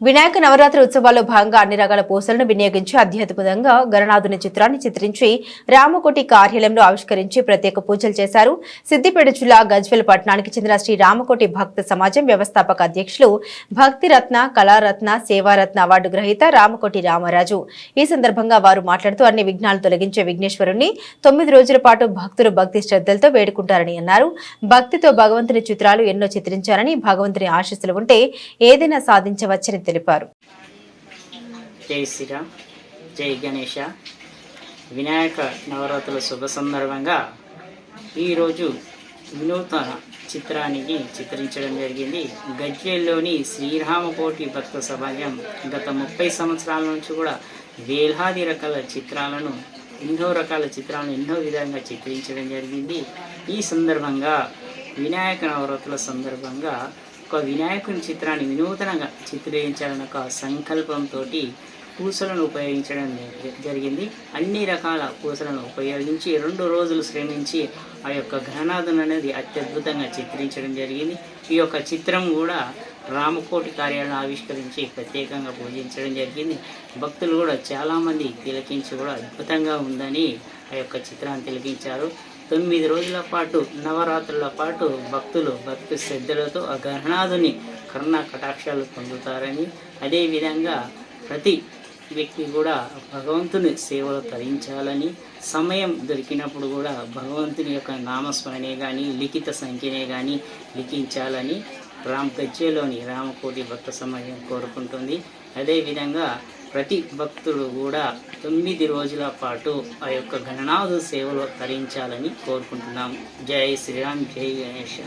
వినాయక నవరాత్రి ఉత్సవాల్లో భాగంగా అన్ని రకాల పూసలను వినియోగించి అత్యద్భుతంగా గణనాథుని చిత్రాన్ని చిత్రించి రామకోటి కార్యాలయంలో ఆవిష్కరించి ప్రత్యేక పూజలు చేశారు. సిద్దిపేట జిల్లా గజ్వెల్ పట్టణానికి చెందిన శ్రీ రామకోటి భక్త సమాజం వ్యవస్థాపక అధ్యక్షులు భక్తిరత్న కళారత్న సేవారత్న అవార్డు గ్రహీత రామకోటి రామరాజు. ఈ సందర్భంగా వారు మాట్లాడుతూ అన్ని విఘ్నాలు తొలగించే విఘ్నేశ్వరుణ్ణి తొమ్మిది రోజుల పాటు భక్తులు భక్తి శ్రద్ధలతో వేడుకుంటారని అన్నారు. భక్తితో భగవంతుని చిత్రాలు ఎన్నో చిత్రించారని భగవంతుని ఆశీస్సులు ఉంటే ఏదైనా సాధించవచ్చని తెలిపారు. జై శ్రీరామ్ జై గణేష. వినాయక నవరాత్రుల శుభ సందర్భంగా ఈరోజు వినూతన చిత్రానికి చిత్రించడం జరిగింది. గజ్వేల్లోని శ్రీరామకోటి భక్త సమాజం గత ముప్పై సంవత్సరాల నుంచి కూడా వేలాది రకాల చిత్రాలను ఎన్నో రకాల చిత్రాలను ఎన్నో విధంగా చిత్రించడం జరిగింది. ఈ సందర్భంగా వినాయక నవరాత్రుల సందర్భంగా ఒక వినాయకుని చిత్రాన్ని వినూతనంగా చిత్రీకరించాలన్న ఒక సంకల్పంతో పూసలను ఉపయోగించడం జరిగింది. అన్ని రకాల పూసలను ఉపయోగించి రెండు రోజులు శ్రమించి ఆ యొక్క ఘనాథం అనేది అత్యద్భుతంగా చిత్రించడం జరిగింది. ఈ యొక్క చిత్రం కూడా రామకోటి కార్యాలను ఆవిష్కరించి ప్రత్యేకంగా పూజించడం జరిగింది. భక్తులు కూడా చాలామంది తిలకించి కూడా అద్భుతంగా ఉందని ఆ యొక్క చిత్రాన్ని తిలకించారు. తొమ్మిది రోజుల పాటు నవరాత్రుల పాటు భక్తులు భక్తి శ్రద్ధలతో ఆ గణనాథుని కరుణ కటాక్షాలు పొందుతారని అదేవిధంగా ప్రతి వ్యక్తి కూడా భగవంతుని సేవలు తరించాలని సమయం దొరికినప్పుడు కూడా భగవంతుని యొక్క నామస్మరణే కానీ లిఖిత సంఖ్యనే కానీ లిఖించాలని రామ్ గజ్జేలోని రామకోటి భక్త సమాజం కోరుకుంటుంది. అదేవిధంగా ప్రతి భక్తుడు కూడా తొమ్మిది రోజుల పాటు ఆ యొక్క గణనాథు సేవలో తరించాలని కోరుకుంటున్నాం. జై శ్రీరామ్ జై గణేష.